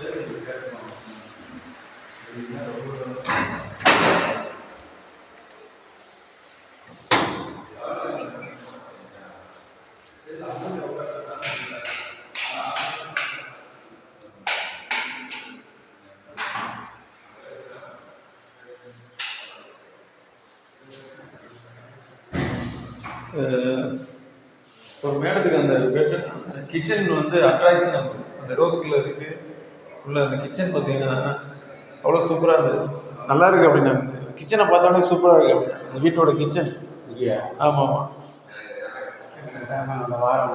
ஒரு மேடத்துக்கு அந்த கிச்சன் வந்து அட்ராக்ஷன் அந்த ரோஸ் கலர் இருக்கு. உள்ள அந்த கிச்சன் பார்த்தீங்கன்னா அவ்வளோ சூப்பராக இருந்தது. நல்லா இருக்கு அப்படின்னா கிச்சனை பார்த்தோன்னே சூப்பராக இருக்கு அப்படின்னா அந்த வீட்டோட கிச்சன் இல்லையா? ஆமாம் ஆமாம் அந்த வாரம்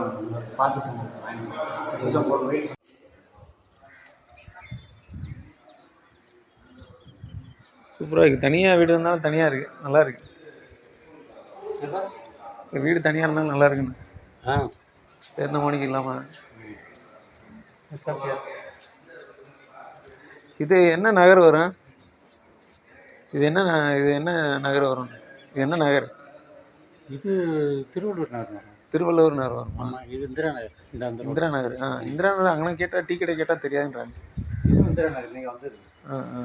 பார்த்துட்டு சூப்பராக இருக்குது தனியாக வீடு இருந்தாலும் தனியாக இருக்குது நல்லா இருக்கு. இந்த வீடு தனியாக இருந்தாலும் நல்லா இருக்குண்ணே ஆ. சேர்ந்த மணிக்கு இல்லாமல் இது என்ன நகர் வரும்? இது என்ன இது என்ன நகர் வரும்? இது என்ன நகர்? இது திருவள்ளூர் நகர் வரும். திருவள்ளுவர் நகர் வருமா? இது இந்திரா நகர். இந்த இந்திரா நகர். ஆ இந்திரா நகர் அங்கே கேட்டால் டீ கடை கேட்டால் தெரியாதுன்றாங்க. இது இந்திரா நகர். நீங்கள் வந்து ஆ ஆ.